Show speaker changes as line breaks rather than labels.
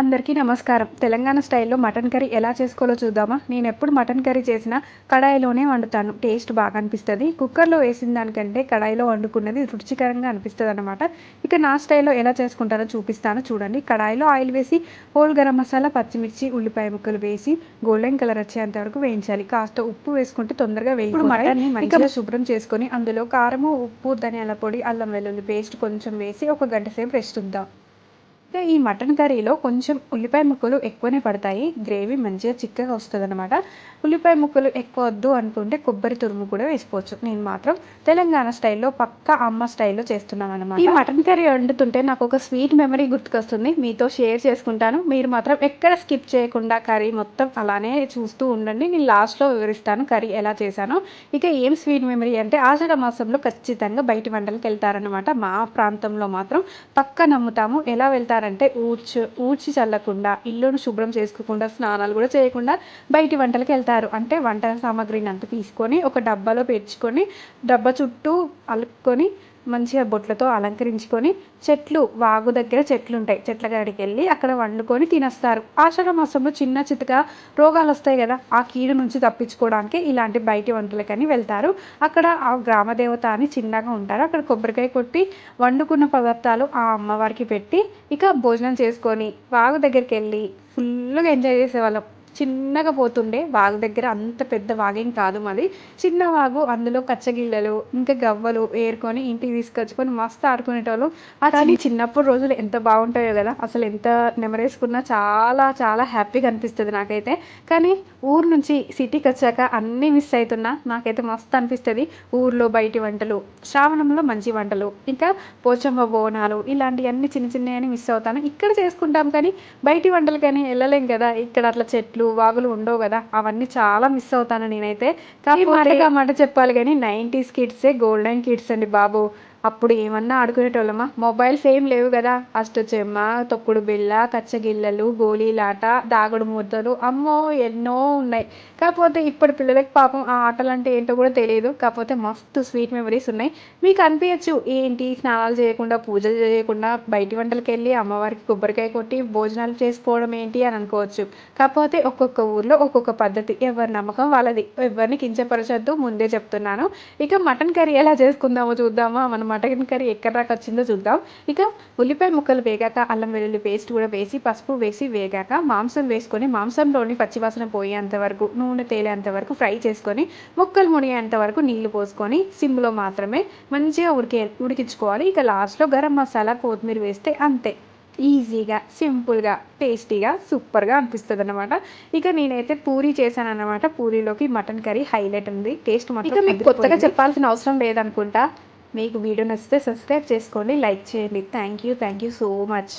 అందరికీ నమస్కారం. తెలంగాణ స్టైల్లో మటన్ కర్రీ ఎలా చేసుకోవాలో చూద్దామా? నేను ఎప్పుడు మటన్ కర్రీ చేసినా కడాయిలోనే వండుతాను. టేస్ట్ బాగా అనిపిస్తుంది. కుక్కర్లో వేసిన దానికంటే కడాయిలో వండుకున్నది రుచికరంగా అనిపిస్తుంది అనమాట ఇక నా స్టైల్లో ఎలా చేసుకుంటారో చూపిస్తాను. చూడండి. కడాయిలో ఆయిల్ వేసి హోల్ గరం మసాలా పచ్చిమిర్చి ఉల్లిపాయ ముక్కలు వేసి గోల్డెన్ కలర్ వచ్చేంత వరకు వేయించాలి. కాస్త ఉప్పు వేసుకుంటే తొందరగా వేయి మటన్ని మంచిగా శుభ్రం చేసుకొని అందులో కారము ఉప్పు ధనియాల పొడి అల్లం వెల్లుల్లి పేస్ట్ కొంచెం వేసి ఒక గంట సేపు రెస్ట్ ఉందాం ఈ మటన్ కర్రీలో కొంచెం ఉల్లిపాయ ముక్కలు ఎక్కువనే పడతాయి. గ్రేవీ మంచిగా చిక్కగా వస్తుంది అనమాట ఉల్లిపాయ ముక్కలు ఎక్కువ వద్దు అనుకుంటే కొబ్బరి తురుము కూడా వేసుకోవచ్చు. నేను మాత్రం తెలంగాణ స్టైల్లో పక్క అమ్మ స్టైల్లో చేస్తున్నాను అనమాట ఈ మటన్ కర్రీ వండుతుంటే నాకు ఒక స్వీట్ మెమరీ గుర్తుకొస్తుంది. మీతో షేర్ చేసుకుంటాను. మీరు మాత్రం ఎక్కడ స్కిప్ చేయకుండా కర్రీ మొత్తం అలానే చూస్తూ ఉండండి. నేను లాస్ట్లో వివరిస్తాను కర్రీ ఎలా చేశాను. ఇక ఏం స్వీట్ మెమరీ అంటే ఆషాఢ మాసంలో ఖచ్చితంగా బయటి వంటలకు వెళ్తారనమాట మా ప్రాంతంలో మాత్రం పక్క నమ్ముతాము. ఎలా వెళ్తారు వెళ్తారంటే ఊడ్చు ఊడ్చి చల్లకుండా ఇల్లును శుభ్రం చేసుకోకుండా స్నానాలు కూడా చేయకుండా బయటి వంటలకు వెళ్తారు. అంటే వంట సామాగ్రిని అంతా తీసుకొని ఒక డబ్బాలో పెంచుకొని డబ్బా చుట్టూ అలుక్కొని మంచిగా బొట్లతో అలంకరించుకొని చెట్లు వాగు దగ్గర చెట్లు ఉంటాయి చెట్ల కాడికి వెళ్ళి అక్కడ వండుకొని తినేస్తారు. ఆషాఢ మాసంలో చిన్న చితక రోగాలు వస్తాయి కదా ఆ కీడు నుంచి తప్పించుకోవడానికి ఇలాంటి బయటి వంటలకని వెళ్తారు. అక్కడ ఆ గ్రామదేవత అని చిన్నగా ఉంటారు. అక్కడ కొబ్బరికాయ కొట్టి వండుకున్న పదార్థాలు ఆ అమ్మవారికి పెట్టి ఇక భోజనం చేసుకొని వాగు దగ్గరికి వెళ్ళి ఫుల్గా ఎంజాయ్ చేసేవాళ్ళం. చిన్నగా పోతుండే. వాగు దగ్గర అంత పెద్ద వాగేం కాదు మాది. చిన్న వాగు అందులో కచ్చగిళ్ళలు ఇంకా గవ్వలు ఏరుకొని ఇంటికి తీసుకొచ్చుకొని మస్తు ఆడుకునేటోళ్ళు. కానీ చిన్నప్పుడు రోజులు ఎంత బాగుంటాయో కదా అసలు ఎంత నెమరేసుకున్నా చాలా చాలా హ్యాపీగా అనిపిస్తుంది నాకైతే. కానీ ఊరు నుంచి సిటీకి వచ్చాక అన్నీ మిస్ అవుతున్నా నాకైతే మస్తు అనిపిస్తుంది. ఊర్లో బయటి వంటలు శ్రావణంలో మంచి వంటలు ఇంకా పోచమ్మ బోనాలు ఇలాంటివన్నీ చిన్న చిన్నవి మిస్ అవుతాను. ఇక్కడ చేసుకుంటాం కానీ బయటి వంటలు కానీ వెళ్ళలేం కదా. ఇక్కడ అట్లా చెట్లు వాగులు ఉండవు కదా? అవన్నీ చాలా మిస్ అవుతాను నేనైతే. కాకపోతే మాట చెప్పాలి కానీ నైంటీస్ కిడ్సే గోల్డెన్ కిడ్స్ అండి బాబు. అప్పుడు ఏమన్నా ఆడుకునేటోళ్ళమా? మొబైల్స్ ఏం లేవు కదా. అష్టచెమ్మ తొక్కుడు బిళ్ళ కచ్చగిళ్ళలు గోళీలాట దాగుడు మూతలు అమ్మో ఎన్నో ఉన్నాయి. కాకపోతే ఇప్పటి పిల్లలకి పాపం ఆ ఆటలు అంటే ఏంటో కూడా తెలియదు. కాకపోతే మస్తు స్వీట్ మెమరీస్ ఉన్నాయి. మీకు అనిపించచ్చు ఏంటి స్నానాలు చేయకుండా పూజలు చేయకుండా బయటి వంటలకు వెళ్ళి అమ్మవారికి కొబ్బరికాయ కొట్టి భోజనాలు చేసుకోవడం ఏంటి అని అనుకోవచ్చు. కాకపోతే ఒక్కొక్క ఊర్లో ఒక్కొక్క పద్ధతి. ఎవరి నమ్మకం వాళ్ళది. ఎవరిని కించపరచొద్దు. ముందే చెప్తున్నాను. ఇక మటన్ కర్రీ ఎలా చేసుకుందామో చూద్దామా? మనం మటన్ కర్రీ ఎక్కడ దాకా వచ్చిందో చూద్దాం. ఇక ఉల్లిపాయ ముక్కలు వేగాక అల్లం వెల్లుల్లి పేస్ట్ కూడా వేసి పసుపు వేసి వేగాక మాంసం వేసుకొని మాంసంలోని పచ్చివాసన పోయేంత వరకు నూనె తేలేంత వరకు ఫ్రై చేసుకొని ముక్కలు మునిగేంత వరకు నీళ్ళు పోసుకొని సిమ్లో మాత్రమే మంచిగా ఉడికే ఉడికించుకోవాలి. ఇక లాస్ట్లో గరం మసాలా కొత్తిమీర వేస్తే అంతే. ఈజీగా సింపుల్గా టేస్టీగా సూపర్గా అనిపిస్తుంది అనమాట ఇక నేనైతే పూరి చేశాను అనమాట పూరీలోకి మటన్ కర్రీ హైలైట్ ఉంది. టేస్ట్ మాత్రం ఇక మీకు కొత్తగా చెప్పాల్సిన అవసరం లేదనుకుంటా. మీకు వీడియో నచ్చితే సబ్స్క్రైబ్ చేసుకోండి లైక్ చేయండి. Thank you thank you so much